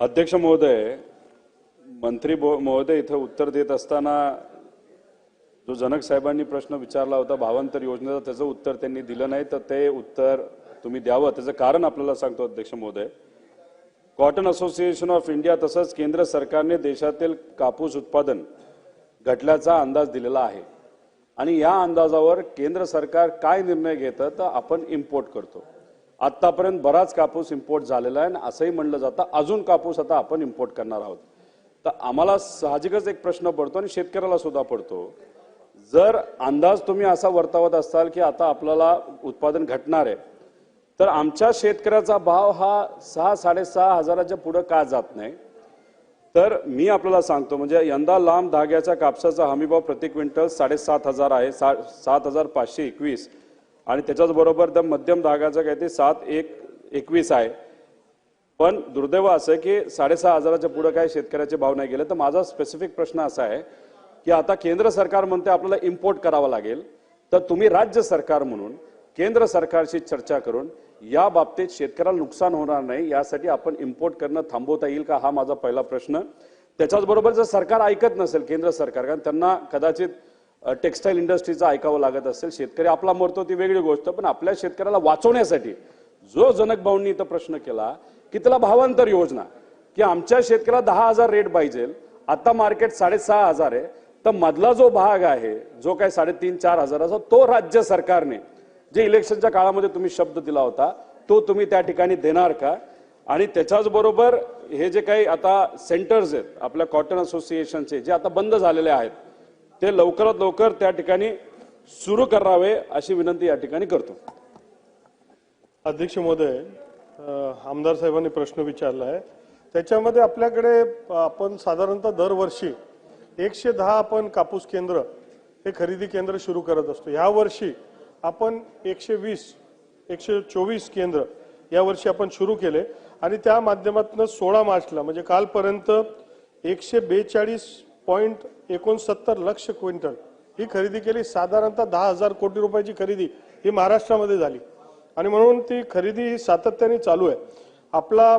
अध्यक्ष महोदय मंत्री बो- महोदय इथं उत्तर देत असताना जो जनक साहेबांनी प्रश्न विचारला होता भावांतर योजनेचा त्याचं उत्तर त्यांनी दिलं नाही तर ते उत्तर तुम्ही द्यावं. त्याचं कारण आपल्याला सांगतो अध्यक्ष महोदय. कॉटन असोसिएशन ऑफ इंडिया तसंच केंद्र सरकारने देशातील कापूस उत्पादन घटल्याचा अंदाज दिलेला आहे. आणि या अंदाजावर केंद्र सरकार काय निर्णय घेतं तर आपण इम्पोर्ट करतो. आत्तापर्यंत बराच कापूस इम्पोर्ट झालेला आहे आणि असंही म्हणलं जातं अजून कापूस आता आपण इम्पोर्ट करणार आहोत. तर आम्हाला साहजिकच एक प्रश्न पडतो आणि शेतकऱ्याला सुद्धा पडतो. जर अंदाज तुम्ही असा वर्तवत असाल की आता आपल्याला उत्पादन घटणार आहे तर आमच्या शेतकऱ्याचा भाव हा सहा साडेसहा हजाराच्या पुढं का जात नाही? तर मी आपल्याला सांगतो म्हणजे यंदा लांब धाग्याच्या कापसाचा हमीभाव प्रति क्विंटल साडेसात हजार आहे सा सात हजार पाचशे एकवीस. आणि त्याच्याच बरोबर त्या मध्यम काय ते सात एक एकवीस आहे. पण दुर्दैव असं की साडेसहा हजाराच्या पुढे काय शेतकऱ्याचे भाव नाही गेले. तर माझा स्पेसिफिक प्रश्न असा आहे की आता केंद्र सरकार म्हणते आपल्याला इम्पोर्ट करावं लागेल. तर तुम्ही राज्य सरकार म्हणून केंद्र सरकारशी चर्चा करून या बाबतीत शेतकऱ्याला नुकसान होणार नाही यासाठी आपण इम्पोर्ट करणं थांबवता येईल का? हा माझा पहिला प्रश्न. त्याच्याच बरोबर जर सरकार ऐकत नसेल केंद्र सरकार कारण त्यांना कदाचित टेक्स्टाईल इंडस्ट्रीचं ऐकावं लागत असेल शेतकरी आपला मरतो ती वेगळी गोष्ट पण आपल्या शेतकऱ्याला वाचवण्यासाठी जो जनक भाऊंनी इथं प्रश्न केला की त्याला भावांतर योजना की आमच्या शेतकऱ्याला दहा हजार रेट पाहिजे आता मार्केट साडेसहा हजार आहे तर मधला जो भाग आहे जो काही साडेतीन चार हजाराचा तो राज्य सरकारने जे इलेक्शनच्या काळामध्ये तुम्ही शब्द दिला होता तो तुम्ही त्या ठिकाणी देणार का? आणि त्याच्याच बरोबर हे जे काही आता सेंटर्स आहेत आपल्या कॉटन असोसिएशनचे जे आता बंद झालेले आहेत ते लवकरात लवकर त्या ठिकाणी सुरू करावे अशी विनंती या ठिकाणी करतो. अध्यक्ष महोदय आमदार साहेबांनी प्रश्न विचारला आहे त्याच्यामध्ये आपल्याकडे आपण साधारणतः दरवर्षी एकशे दहा आपण कापूस केंद्र हे खरेदी केंद्र सुरू करत असतो. ह्या वर्षी आपण एकशे वीस एकशे चोवीस केंद्र यावर्षी आपण सुरू केले. आणि त्या माध्यमातून सोळा मार्चला म्हणजे कालपर्यंत एकशे बेचाळीस पॉईंट एकोणसत्तर लक्ष क्विंटल. ही खरेदी केली साधारणतः दहा हजार कोटी रुपयाची खरेदी ही महाराष्ट्रामध्ये झाली. आणि म्हणून ती खरेदी ही सातत्याने चालू आहे. आपला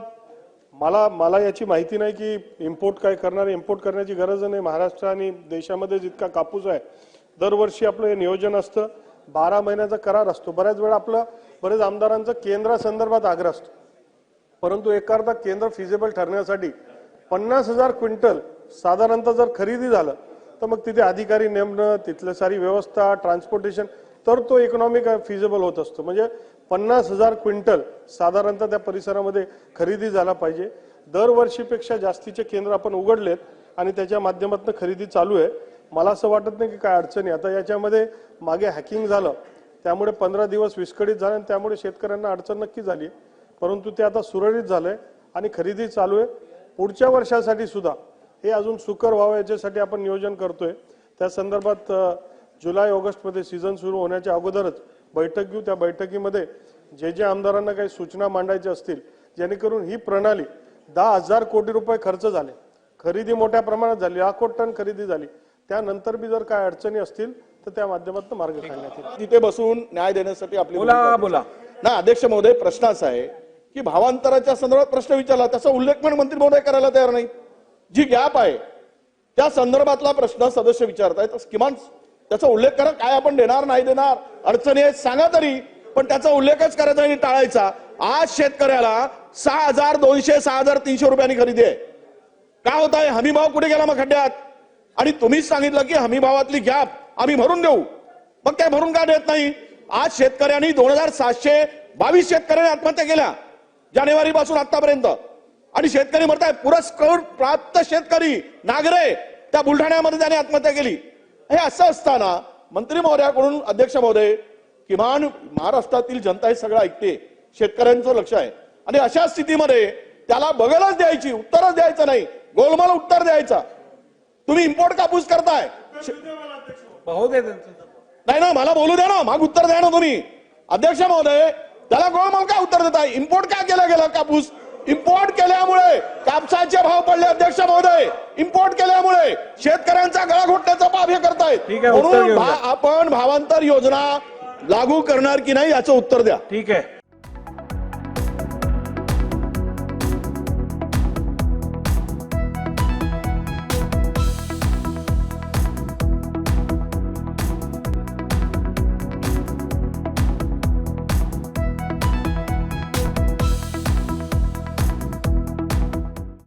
मला मला याची माहिती नाही की इम्पोर्ट काय करणार इम्पोर्ट करण्याची गरज नाही. महाराष्ट्र आणि देशामध्ये जितका कापूस आहे दरवर्षी आपलं हे नियोजन असतं. बारा महिन्याचा करार असतो. बऱ्याच वेळा आपलं बरेच आमदारांचं केंद्रासंदर्भात आग्रह असतो. परंतु एखादा केंद्र फिजेबल ठरण्यासाठी पन्नास हजार क्विंटल साधारणतः जर खरेदी झालं तर मग तिथे अधिकारी नेमणं तिथलं सारी व्यवस्था ट्रान्सपोर्टेशन तर तो इकॉनॉमिक फिजेबल होत असतो. म्हणजे पन्नास हजार क्विंटल साधारणतः त्या परिसरामध्ये खरेदी झाला पाहिजे. दरवर्षीपेक्षा जास्तीचे केंद्र आपण उघडलेत आणि त्याच्या माध्यमातून खरेदी चालू आहे. मला असं वाटत नाही की काय अडचणी आता याच्यामध्ये मागे हॅकिंग झालं त्यामुळे पंधरा दिवस विस्कळीत झाले आणि त्यामुळे शेतकऱ्यांना अडचण नक्की झाली. परंतु ते आता सुरळीत झालंय आणि खरेदी चालू आहे. पुढच्या वर्षासाठी सुद्धा हे अजून सुकर व्हावं याच्यासाठी आपण नियोजन करतोय. त्या संदर्भात जुलै ऑगस्टमध्ये सीझन सुरू होण्याच्या अगोदरच बैठक घेऊ. त्या बैठकीमध्ये जे जे आमदारांना काही सूचना मांडायच्या असतील जेणेकरून ही प्रणाली दहा हजार कोटी रुपये खर्च झाले. खरेदी मोठ्या प्रमाणात झाली. लाखो टन खरेदी झाली. त्यानंतर बी जर काय अडचणी असतील तर त्या माध्यमातून मार्ग काढण्यात येईल. तिथे बसून न्याय देण्यासाठी आपली बोला. बोला. ना अध्यक्ष महोदय प्रश्न असा आहे की भावांतराच्या संदर्भात प्रश्न विचारला. त्याचा उल्लेख पण मंत्री महोदय करायला तयार नाही जी गॅप आहे त्या संदर्भातला प्रश्न सदस्य विचारतायत. किमान त्याचा उल्लेख करा काय आपण देणार नाही देणार अडचणी आहेत सांगा तरी. पण त्याचा उल्लेखच करायचा आणि टाळायचा. आज शेतकऱ्याला सहा हजार दोनशे सहा हजार तीनशे रुपयांनी खरेदी आहे. का होत आहे? हमी भाव कुठे गेला मग खड्ड्यात आणि तुम्हीच सांगितलं की हमी भावातली गॅप आम्ही भरून देऊ. मग काय भरून का देत नाही? आज शेतकऱ्यांनी दोन हजार सातशे बावीस शेतकऱ्यांनी आत्महत्या केल्या जानेवारी पासून आतापर्यंत आणि शेतकरी म्हणताय पुरस्कार प्राप्त शेतकरी नागरे त्या बुलढाण्यामध्ये त्याने आत्महत्या केली. हे असं असताना मंत्री महोदयाकडून अध्यक्ष महोदय किमान महाराष्ट्रातील जनता हे सगळं ऐकते. शेतकऱ्यांचं लक्ष आहे. आणि अशा स्थितीमध्ये त्याला बगलच द्यायची उत्तरच द्यायचं नाही. गोलमाल उत्तर द्यायचा. तुम्ही इम्पोर्ट कापूस करताय. नाही ना मला बोलू द्या ना. मग उत्तर द्या ना तुम्ही. अध्यक्ष महोदय त्याला गोळमाल काय उत्तर देताय? इम्पोर्ट का केला गेला कापूस? इम्पोर्ट केल्यामुळे कापसाचे भाव पडले अध्यक्ष महोदय. इम्पोर्ट केल्यामुळे शेतकऱ्यांचा गळा घोटण्याचा पाप हे करतायत. म्हणून. आपण भावांतर योजना लागू करणार की नाही याचं उत्तर द्या. ठीक आहे.